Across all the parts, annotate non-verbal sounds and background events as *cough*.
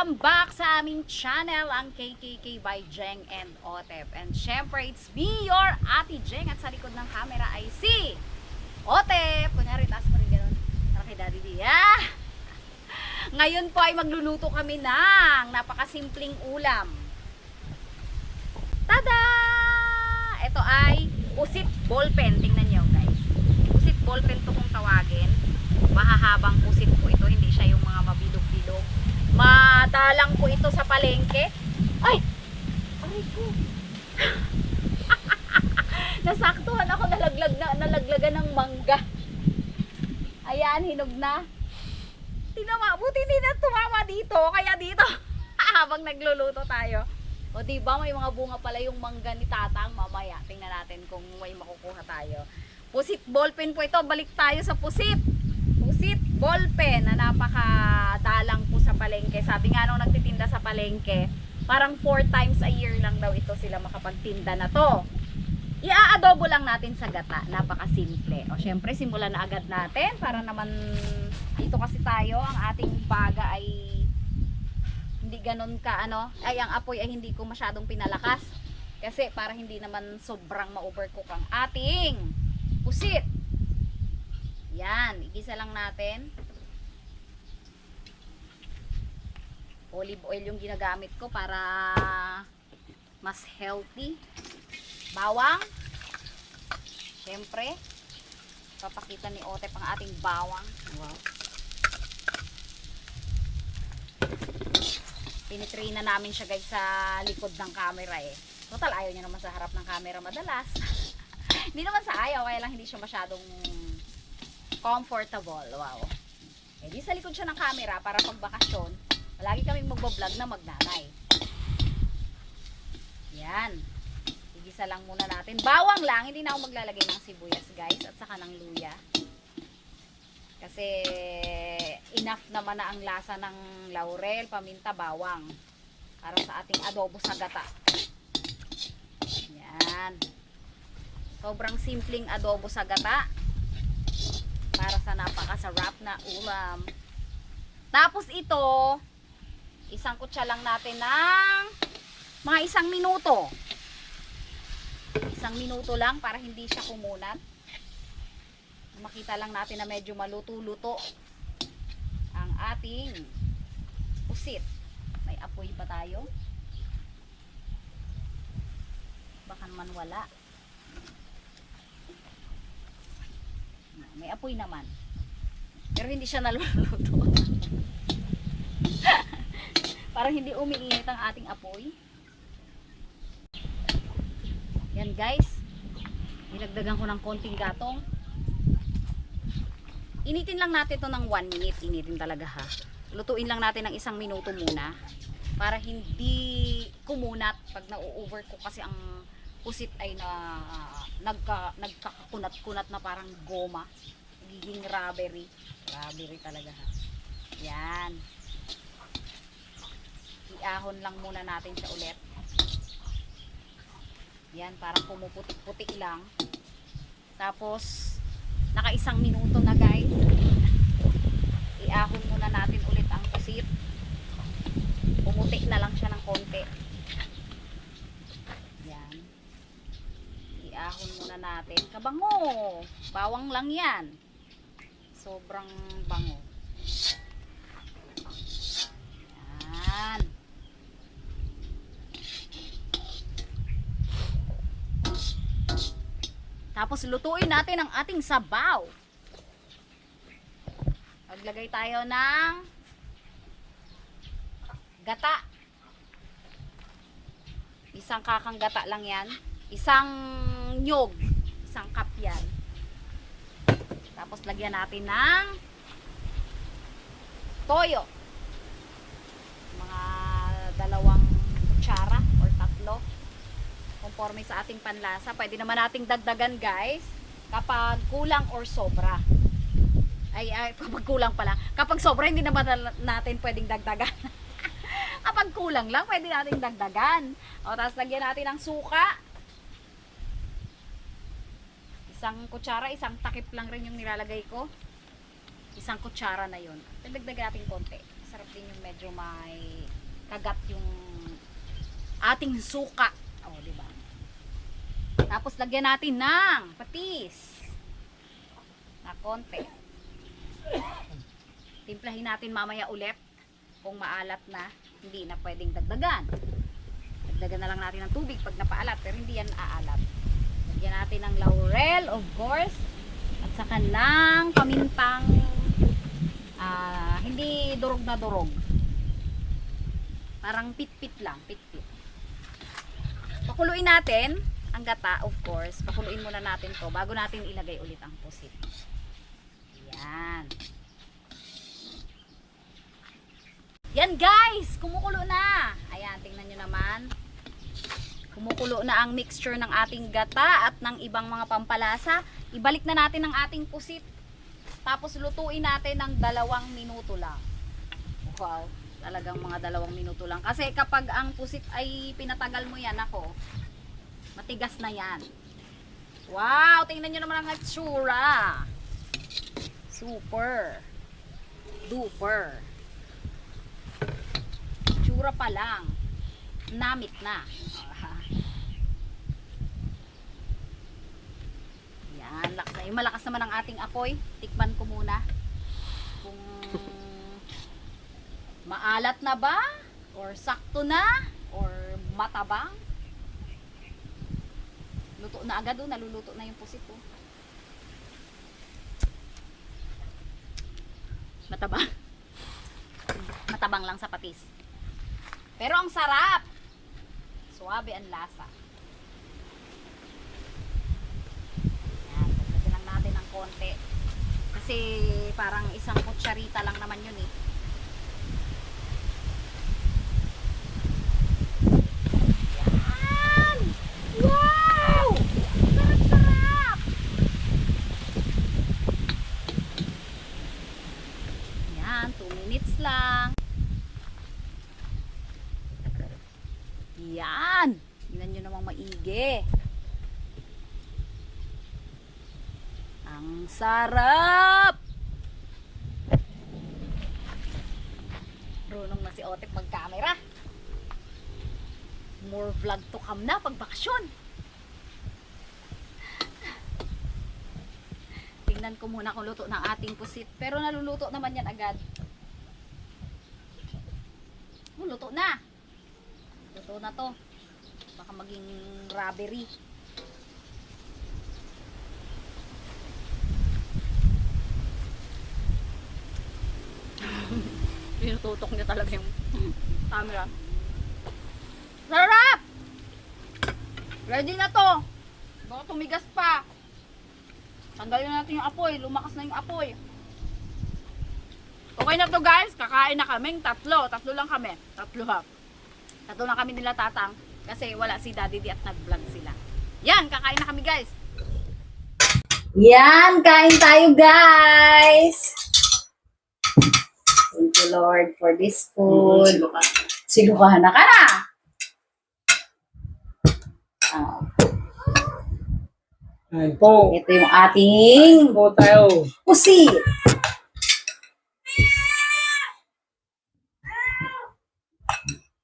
Welcome back sa aming channel, ang KKK by Jeng and Otep. And syempre, it's me, your Ate Jeng. At sa likod ng camera ay si Otep. Kunyari, taas mo rin ganun. Para kay Daddy D. Ah! *laughs* Ngayon po ay magluluto kami ng napakasimpleng ulam. Tada! Ito ay pusit ballpen. Tingnan nyo guys. Pusit ballpen to kung tawagin. Mahahabang pusit po ito. Hindi siya yung mga mabilog-bilog. Madalang po ito sa palengke. Ay! Aray ko. *laughs* Nasaktuhan ako nalaglag na, nalaglagan ng mangga. Ayan, hinog na. Tinama, buti hindi na tumama dito. Kaya dito, *laughs* habang nagluluto tayo. O di ba may mga bunga pala yung mangga ni Tatang mamaya. Tingnan natin kung may makukuha tayo. Pusit ballpen po ito. Balik tayo sa pusit. Pusit ballpen na napakadalang po sa palengke. Sabi nga nung nagtitinda sa palengke, parang 4 times a year lang daw ito sila makapagtinda na to. Ia-adobo lang natin sa gata. Napakasimple. O syempre, simulan na agad natin para naman dito kasi tayo, ang ating baga ay hindi ganun ka ano, ay ang apoy ay hindi ko masyadong pinalakas. Kasi para hindi naman sobrang ma-overcook ang ating pusit. Yan, igisa lang natin. Olive oil yung ginagamit ko para mas healthy. Bawang. Siyempre, papakita ni Otep ang ating bawang. Wow. Tinitrain na namin siya guys sa likod ng camera eh. Total, ayaw niya naman sa harap ng camera madalas. *laughs* hindi naman sa ayaw, kaya lang hindi siya masyadong comfortable. Wow. Eh di sa likod siya ng camera para pag bakasyon, palagi kaming magbablog na magnanay. Yan. Igisa lang muna natin. Bawang lang, hindi na ako maglalagay ng sibuyas guys at saka ng luya. Kasi enough naman na ang lasa ng laurel, paminta, bawang para sa ating adobo sa gata. Yan. Sobrang simpleng adobo sa gata para sa napakasarap na ulam. Tapos ito, isang kutsa lang natin ng mga isang minuto. Isang minuto lang para hindi siya kumunat makita lang natin na medyo maluto-luto ang ating pusit. May apoy pa tayo. Baka naman wala. May apoy naman. Pero hindi siya naluluto. *laughs* Parang hindi umiinit ang ating apoy. Yan guys. Nilagdagan ko ng konting gatong. Initin lang natin to ng 1 minute. Initin talaga ha. Lutuin lang natin ng isang minuto muna. Para hindi kumunat pag na-overcook kasi ang pusit ay na nagka, nagkakakunat-kunat na parang goma. Nagiging rubbery. Rubbery talaga ha. Yan. Iahon lang muna natin siya ulit. Yan, parang pumuputik-putik lang. Tapos, naka isang minuto na guys iahon muna natin ulit ang pusit pumutik na lang siya ng konti yan iahon muna natin kabango bawang lang yan sobrang bango yan Tapos lutuin natin ang ating sabaw. Maglagay tayo ng gata. Isang kakang gata lang yan. Isang nyog. Isang cup yan. Tapos lagyan natin ng toyo. Mga dalawang kutsara or tatlo conforme sa ating panlasa. Pwede naman nating dagdagan guys kapag kulang or sobra. Ay, ay kapag kulang pala. Kapag sobra hindi naman na- natin pwedeng dagdagan. *laughs* kapag kulang lang pwede nating dagdagan. O tapos lagyan natin ng suka. Isang kutsara, isang takip lang rin yung nilalagay ko. Isang kutsara na yun. Dagdagan natin konti. masarap din yung medyo may kagat yung ating suka. O, di ba? Tapos lagyan natin ng patis. Na konti. Timplahin natin mamaya ulit kung maalat na, hindi na pwedeng dagdagan. Dagdagan na lang natin ng tubig pag napaalat, pero hindi yan aalat. Lagyan natin ng laurel, of course, at saka ng pamintang ah, hindi durog na durog. Parang pit-pit lang, pit-pit. Pakuluin natin ang gata, of course. Pakuluin muna natin to bago natin ilagay ulit ang pusit. Yan. Yan guys, kumukulo na. Ayan, tingnan nyo naman. Kumukulo na ang mixture ng ating gata at ng ibang mga pampalasa. Ibalik na natin ang ating pusit. Tapos lutuin natin ng dalawang minuto lang. Wow, talagang mga dalawang minuto lang. Kasi kapag ang pusit ay pinatagal mo yan ako, matigas na yan. Wow, tingnan nyo naman ang itsura. Super. Duper. Tsura pa lang. Namit na. Yan, lakas na. Yung malakas naman ang ating apoy. Tikman ko muna. Kung maalat na ba? Or sakto na? Or matabang? Luto na agad oh. Naluluto na yung pusit oh. Matabang. Matabang lang sa patis. Pero ang sarap. Suwabe ang lasa. Yan, dagdagan lang natin ng konti. Kasi parang isang kutsarita lang naman yun eh. Yan! Wow! Sarap-sarap! Yan, 2 minutes lang. Yan! Tingnan nyo namang maigi. Ang sarap! Runong na si Otep mag-camera. More vlog to come na pag bakasyon. Tingnan ko muna kung luto ng ating pusit. Pero naluluto naman yan agad. Oh, luto na. Luto na to. Baka maging robbery. Pinututok niya talaga yung camera. Sarap! Ready na to. Baka tumigas pa. Tanggalin natin yung apoy. Lumakas na yung apoy. Okay na to guys. Kakain na kaming tatlo. Tatlo lang kami. Tatlo ha. Tatlo lang kami nila tatang. Kasi wala si Daddy D at nag-vlog sila. Yan, kakain na kami guys. Yan, kain tayo guys. Thank you Lord for this food. Silukahan na ka na. Ah, Ayun po. ito yung ating Po tayo. pusit.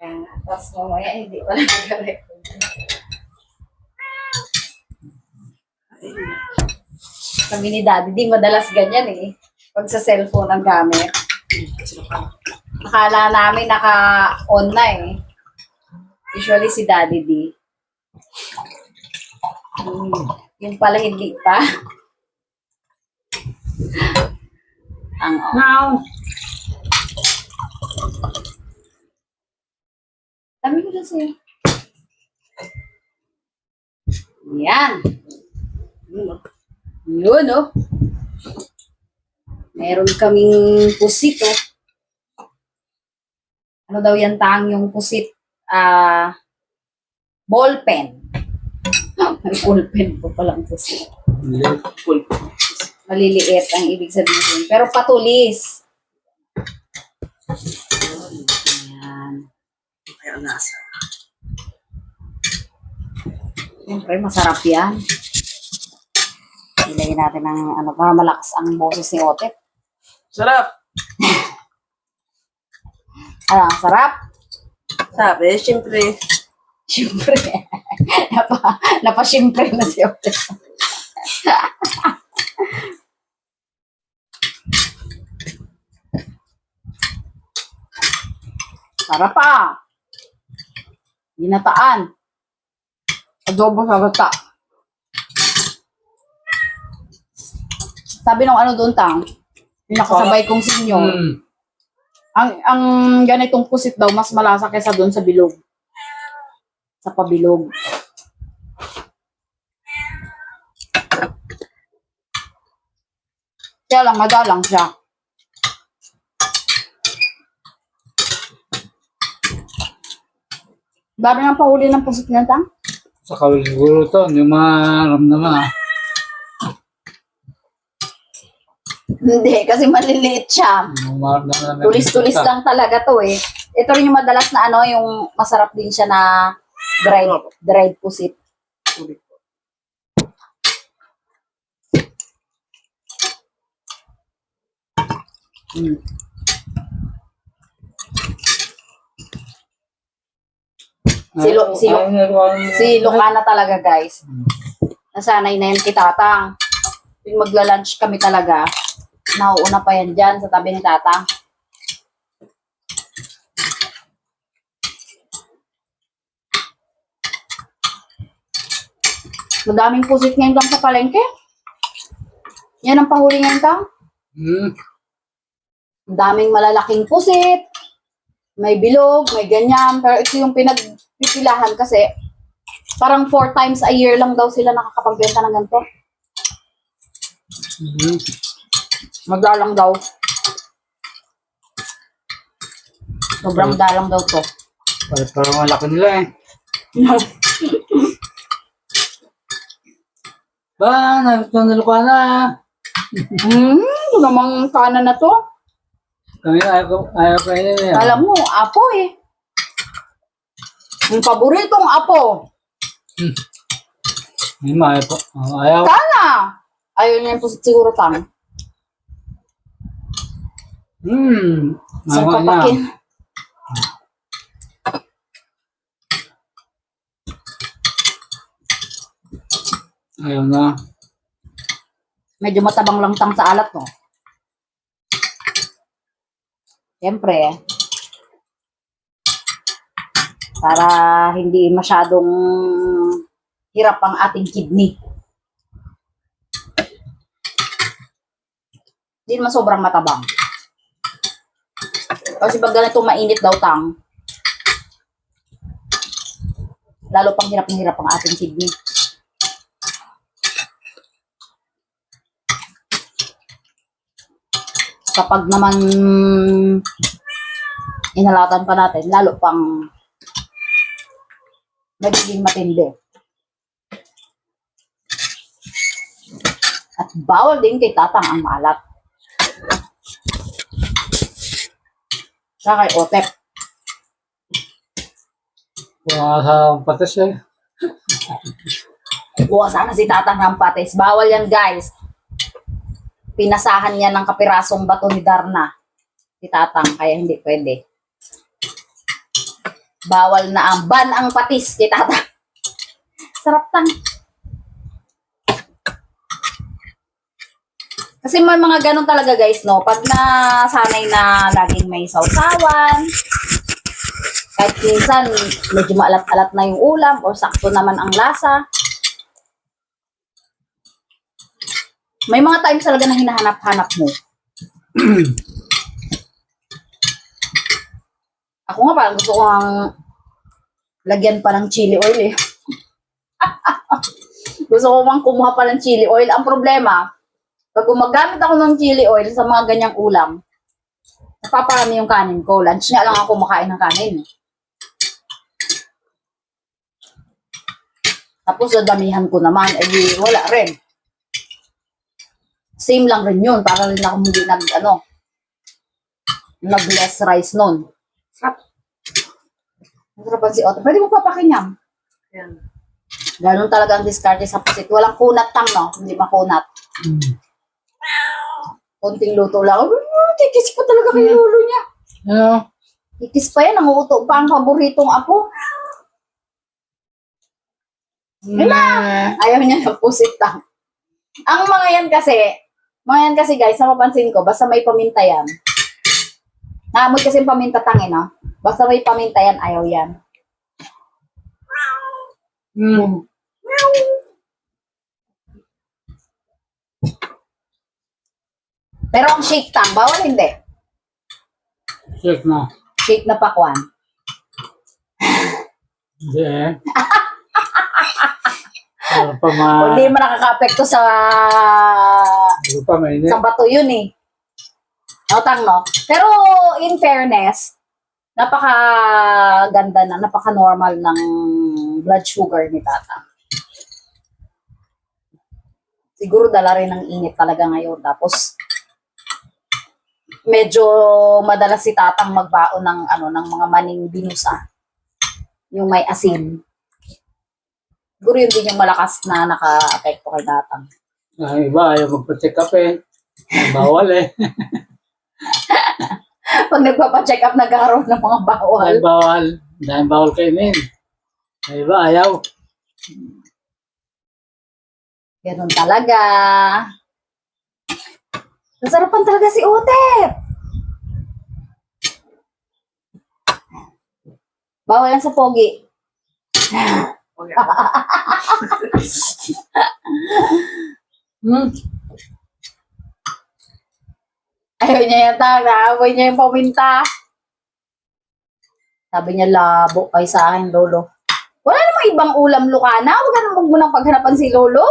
Ayan, tapos mamaya hindi ko lang nag-record. Kami ni Daddy, di madalas ganyan eh. Pag sa cellphone ang gamit. Akala namin naka-on na eh. Usually si Daddy D. Hmm, yung pala hindi pa. *laughs* ang on. Now. Dami ko sa'yo. Yan. Yun, oh. Meron kaming pusit, oh. Ano daw yan tang yung pusit? Ah, ball pen. May *laughs* ball pen po palang pusit. Maliliit ang ibig sabihin. Pero patulis. Yan. Kaya nasa. Siyempre, masarap yan. Ilagay natin ng ano pa, malakas ang boses ni Otep. Sarap. Ano, sarap? Sabi, syempre, Siyempre. *laughs* napa, napa-siyempre na si Ote. Sarap *laughs* pa. Ginataan. Adobo sa gata. Sabi nung ano doon tang, yung nakasabay kong senior, Mm. ang ang ganitong pusit daw mas malasa kaysa doon sa bilog. Sa pabilog. Kaya lang, madalang siya. Dami ng pahuli ng pusit na tang. Sa kawil siguro to, hindi maramdaman ah. Hindi, kasi maliliit siya. Tulis-tulis lang talaga to eh. Ito rin yung madalas na ano, yung masarap din siya na dried, dried pusit. Mm. Si Lu- si Lu- Si Lucana talaga guys. Nasanay na yan kay Tatang. Yung magla-lunch kami talaga, nauuna pa yan dyan sa tabi ni Tatang. Madaming pusit ngayon lang sa palengke. Yan ang pahuli ngayon tang. Hmm. Ang daming malalaking pusit. May bilog, may ganyan. Pero ito yung pinagpipilahan kasi parang four times a year lang daw sila nakakapagbenta ng ganito. Hmm. Magdalang daw. Sobrang dalang daw to. Parang parang malaki nila eh. *laughs* Ba, nagustuhan na Lucana. Hmm, ito namang kanan na to. Kami ayaw ko, ayaw ko yun eh. Alam mo, apo eh. Yung paboritong apo. Hindi mo, ayaw ko. Oh, ayaw. Kana! Ayaw niya pusit siguro tang. Hmm. Niya. papakin. Ayaw na. Medyo matabang lang tang sa alat no. Siyempre, para hindi masyadong hirap ang ating kidney. Hindi naman sobrang matabang. Kasi pag ganito mainit daw tang, lalo pang hirap hirap ang ating kidney. kapag naman inalatan pa natin, lalo pang nagiging matindi. At bawal din kay tatang ang maalat. Saka kay Otep. Sa patas eh. Kuha sana si tatang ng patis. Bawal yan guys. Pinasahan niya ng kapirasong bato ni Darna. Si tatang, kaya hindi pwede. Bawal na ang ban ang patis kay tatang. *laughs* Sarap tang. Kasi may mga ganun talaga guys, no? Pag nasanay na laging may sausawan, kahit minsan medyo maalat-alat na yung ulam o sakto naman ang lasa, May mga times talaga na hinahanap-hanap mo. *clears throat* Ako nga parang gusto ko ang lagyan pa ng chili oil eh. *laughs* gusto ko mang kumuha pa ng chili oil. Ang problema, pag gumagamit ako ng chili oil sa mga ganyang ulam, napaparami yung kanin ko. Lunch nga lang ako kumakain ng kanin. Tapos dadamihan ko naman, eh wala rin same lang rin yun. Para rin ako hindi nag, ano, nag less rice nun. Sarap. Masarap si Otto. Pwede mo papakinyam. yan. Ganun talaga ang diskarte sa pusit. Walang kunat tang, no? Hindi makunat. Hmm. Konting luto lang. Oh, kikis pa talaga kay lolo niya. Ano? Ikis pa yan, nanguuto pa ang paboritong apo. Yun na. Ayaw niya ng pusit lang. Ang mga yan kasi, mga yan kasi guys, napapansin ko, basta may paminta yan. Naamoy kasi yung paminta tangin, no? Basta may paminta yan, ayaw yan. Hmm. Pero ang shake tang, bawal hindi. Check na. Shake na pakwan. Hindi *laughs* eh. Para pa ma... Hindi mo nakaka-apekto sa Hindi pa mainit. sa bato yun eh. Otang, no? Pero in fairness, napaka ganda na, napaka normal ng blood sugar ni Tata. Siguro dala rin ng init talaga ngayon. Tapos, medyo madalas si Tatang magbaon ng ano ng mga maning binusa. Yung may asin. Siguro yun din yung malakas na naka-apekto kay Tatang. Ang iba ayaw magpa-check up eh. Bawal eh. *laughs* Pag nagpapa-check up, nagkaroon ng mga bawal. Dahil bawal. Dahil bawal kainin. Ang iba ayaw. Ganun talaga. Nasarapan talaga si Otep. Bawal yan sa pogi. Okay. *laughs* Hmm. Ayaw niya yata, naamoy niya yung paminta. Sabi niya, labo kay sa akin, Lolo. Wala namang ibang ulam, Lucana. Huwag ka naman mo nang paghanapan si Lolo.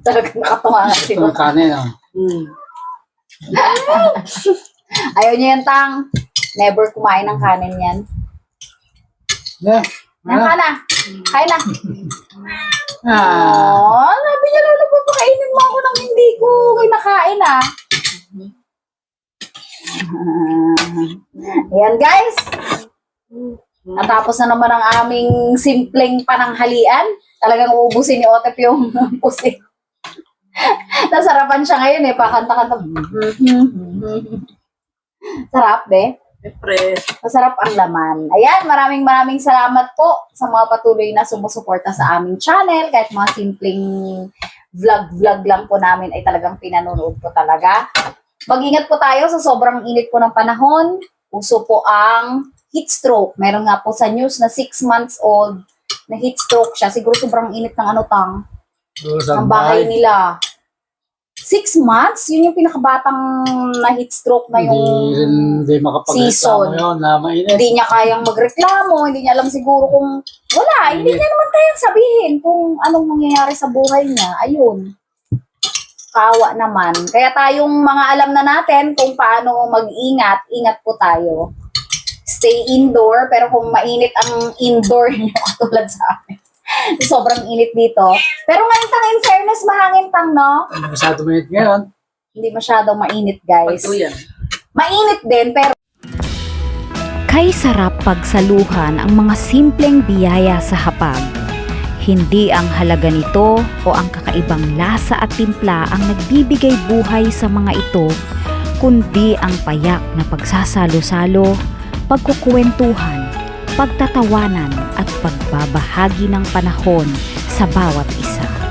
Talagang nakatawa nga si Ito ang kanin ah. Hmm. *laughs* Ayaw niya yan, Tang. Never kumain ng kanin yan. Yeah. Yan ka na. Kain na. Ah. Oh, sabi niya, lalo pa pakainin mo ako nang hindi ko kinakain ah. *laughs* Ayan guys. Natapos na naman ang aming simpleng pananghalian. Talagang uubusin ni Otep yung *laughs* pusit. Nasarapan siya ngayon eh. Pakanta-kanta. *laughs* Sarap, be. Siyempre, Masarap ang laman. Ayan, maraming maraming salamat po sa mga patuloy na sumusuporta sa aming channel. Kahit mga simpleng vlog-vlog lang po namin ay talagang pinanonood po talaga. Mag-ingat po tayo sa sobrang init po ng panahon. Uso po ang heat stroke. Meron nga po sa news na 6 months old na heat stroke siya. Siguro sobrang init ng ano tang, sa ng bahay nila. 6 months? Yun yung pinakabatang na heat stroke na yung Hindi hindi season. yun na mainit. hindi niya kayang magreklamo, hindi niya alam siguro kung wala, hindi niya naman kayang sabihin kung anong nangyayari sa buhay niya. Ayun. Kawa naman. Kaya tayong mga alam na natin kung paano mag-ingat, ingat po tayo. Stay indoor, pero kung mainit ang indoor *laughs* niyo katulad sa amin. Sobrang init dito. Pero ngayon tang in fairness, mahangin tang, no? Hindi masyado mainit ngayon. Hindi masyadong mainit, guys. pagtuyan. Mainit din, pero Kay sarap pagsaluhan ang mga simpleng biyaya sa hapag. Hindi ang halaga nito o ang kakaibang lasa at timpla ang nagbibigay buhay sa mga ito, kundi ang payak na pagsasalo-salo, pagkukwentuhan, pagtatawanan at pagbabahagi ng panahon sa bawat isa.